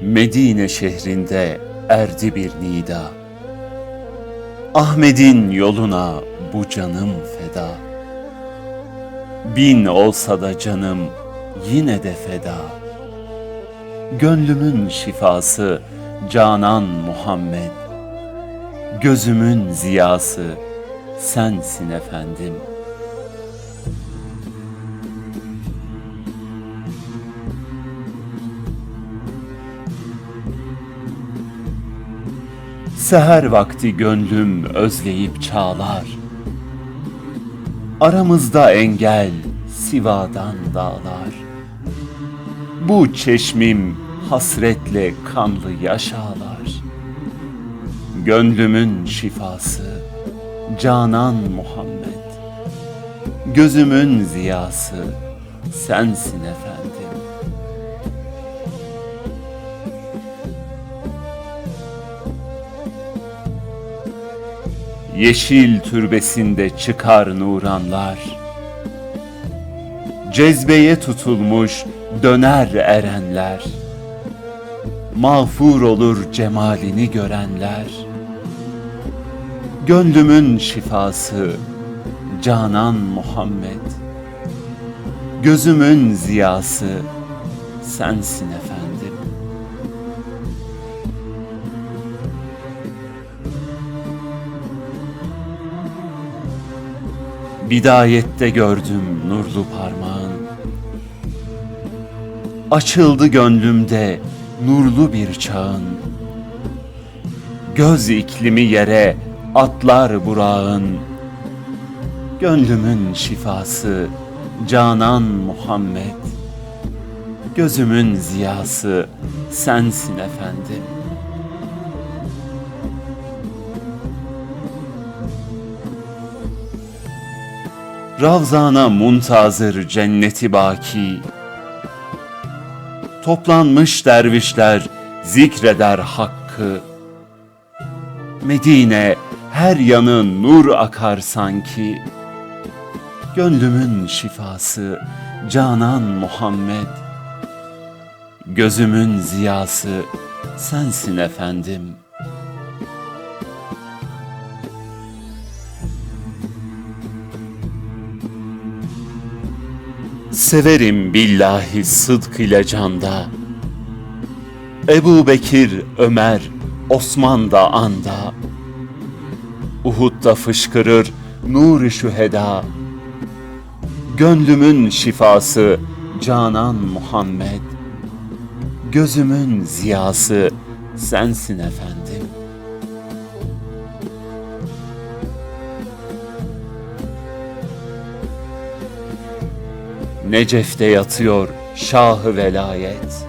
Medine şehrinde erdi bir nida. Ahmet'in yoluna bu canım feda. Bin olsa da canım yine de feda. Gönlümün şifası Canan Muhammed. Gözümün ziyası sensin efendim. Seher vakti gönlüm özleyip çağlar. Aramızda engel sivadan dağlar. Bu çeşmim hasretle kanlı yaş ağlar. Gönlümün şifası Canan Muhammed. Gözümün ziyası sensin efendim. Yeşil türbesinde çıkar nuranlar. Cezbeye tutulmuş döner erenler. Mağfur olur cemalini görenler. Gönlümün şifası Canan Muhammed. Gözümün ziyası sensin efendim. Bidayette gördüm nurlu parmağın. Açıldı gönlümde nurlu bir çağın. Göz iklimi yere atlar burağın. Gönlümün şifası Canan Muhammed. Gözümün ziyası sensin efendim Ravzana muntazır cenneti baki. Toplanmış dervişler zikreder hakkı. Medine her yanı nur akar sanki. Gönlümün şifası Canan Muhammed. Gözümün ziyası sensin efendim.'' Severim billahi sıdk ile canda. Ebu Bekir, Ömer, Osman da anda. Uhud'da fışkırır nur şüheda. Gönlümün şifası Canan Muhammed. Gözümün ziyası sensin efendim. Necef'te yatıyor şahı velayet.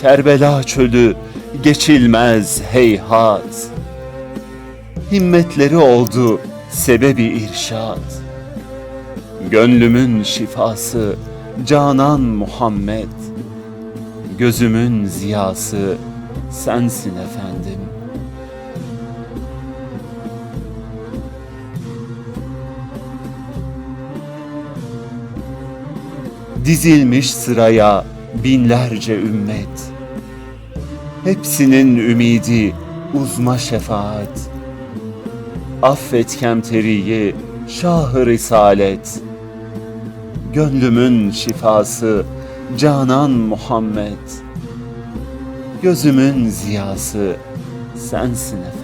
Kerbela çölü geçilmez heyhat. Himmetleri oldu sebebi irşad. Gönlümün şifası Canan Muhammed. Gözümün ziyası sensin efendim. Dizilmiş sıraya binlerce ümmet. Hepsinin ümidi uzma şefaat. Affet kemteriyi şah-ı risalet. Gönlümün şifası Canan Muhammed. Gözümün ziyası sensin efendim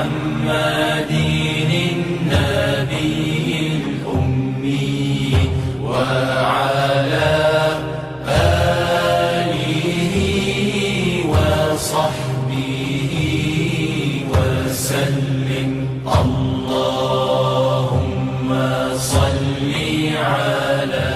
عما دين النبي الأمي وعلى آله وصحبه وسلم. اللهم صل على